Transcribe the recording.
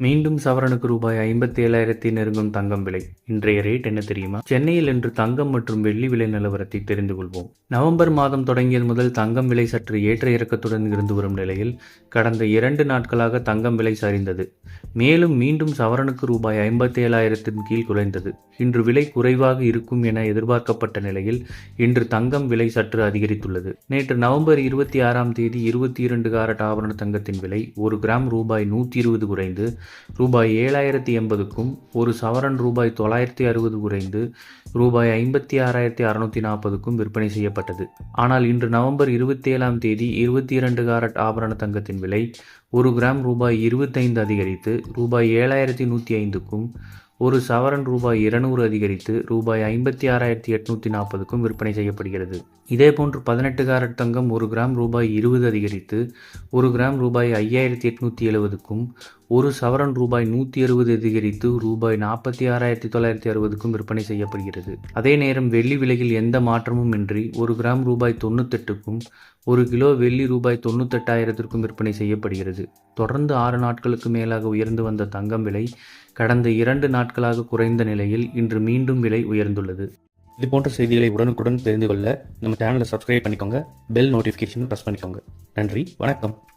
மீண்டும் சவரனுக்கு ரூபாய் ஐம்பத்தி ஏழாயிரத்தி நெருங்கும் தங்கம் விலை. இன்றைய ரேட் என்ன தெரியுமா? சென்னையில் இன்று தங்கம் மற்றும் வெள்ளி விலை நிலவரத்தை தெரிந்து கொள்வோம். நவம்பர் மாதம் தொடங்கியது முதல் தங்கம் விலை சற்று ஏற்ற இறக்கத்துடன் இருந்து வரும் நிலையில் கடந்த இரண்டு நாட்களாக தங்கம் விலை சரிந்தது. மேலும் மீண்டும் சவரனுக்கு ரூபாய் ஐம்பத்தி ஏழாயிரத்தின் கீழ் குறைந்தது. இன்று விலை குறைவாக இருக்கும் என எதிர்பார்க்கப்பட்ட நிலையில் இன்று தங்கம் விலை சற்று அதிகரித்துள்ளது. நேற்று நவம்பர் இருபத்தி ஆறாம் தேதி இருபத்தி இரண்டு காரட் ஆபரண தங்கத்தின் விலை ஒரு கிராம் ரூபாய் நூற்றி இருபது குறைந்து ரூபாய் ஏழாயிரத்தி எண்பதுக்கும் ஒரு சவரன் ரூபாய் தொள்ளாயிரத்தி அறுபது குறைந்து ரூபாய் ஐம்பத்தி ஆறாயிரத்தி அறுநூற்றி நாற்பதுக்கும் விற்பனை செய்யப்பட்டது. ஆனால் இன்று நவம்பர் இருபத்தி ஏழாம் தேதி இருபத்தி இரண்டு காரட் ஆபரண தங்கத்தின் விலை ஒரு கிராம் ரூபாய் இருபத்தைந்து அதிகரித்து ரூபாய் ஏழாயிரத்தி நூற்றி ஐந்துக்கும் ஒரு சவரன் ரூபாய் இருநூறு அதிகரித்து ரூபாய் ஐம்பத்தி ஆறாயிரத்தி எட்நூத்தி நாற்பதுக்கும் விற்பனை செய்யப்படுகிறது. இதேபோன்று பதினெட்டு காரட் தங்கம் ஒரு கிராம் ரூபாய் இருபது அதிகரித்து ஒரு கிராம் ரூபாய் ஐயாயிரத்தி எட்நூத்தி எழுபதுக்கும் ஒரு சவரன் ரூபாய் நூற்றி அறுபது அதிகரித்து ரூபாய் நாற்பத்தி ஆறாயிரத்தி தொள்ளாயிரத்தி அறுபதுக்கும் விற்பனை செய்யப்படுகிறது. அதே நேரம் வெள்ளி விலையில் எந்த மாற்றமும் இன்றி ஒரு கிராம் ரூபாய் தொண்ணூத்தெட்டுக்கும் ஒரு கிலோ வெள்ளி ரூபாய் தொண்ணூத்தெட்டாயிரத்திற்கும் விற்பனை செய்யப்படுகிறது. தொடர்ந்து ஆறு நாட்களுக்கு மேலாக உயர்ந்து வந்த தங்கம் விலை கடந்த இரண்டு நாட்களாக குறைந்த நிலையில் இன்று மீண்டும் விலை உயர்ந்துள்ளது. இது போன்ற செய்திகளை உடனுக்குடன் தெரிந்து கொள்ள நம்ம சேனலை சப்ஸ்கிரைப் பண்ணிக்கோங்க. பெல் நோட்டிஃபிகேஷன் ப்ரெஸ் பண்ணிக்கோங்க. நன்றி வணக்கம்.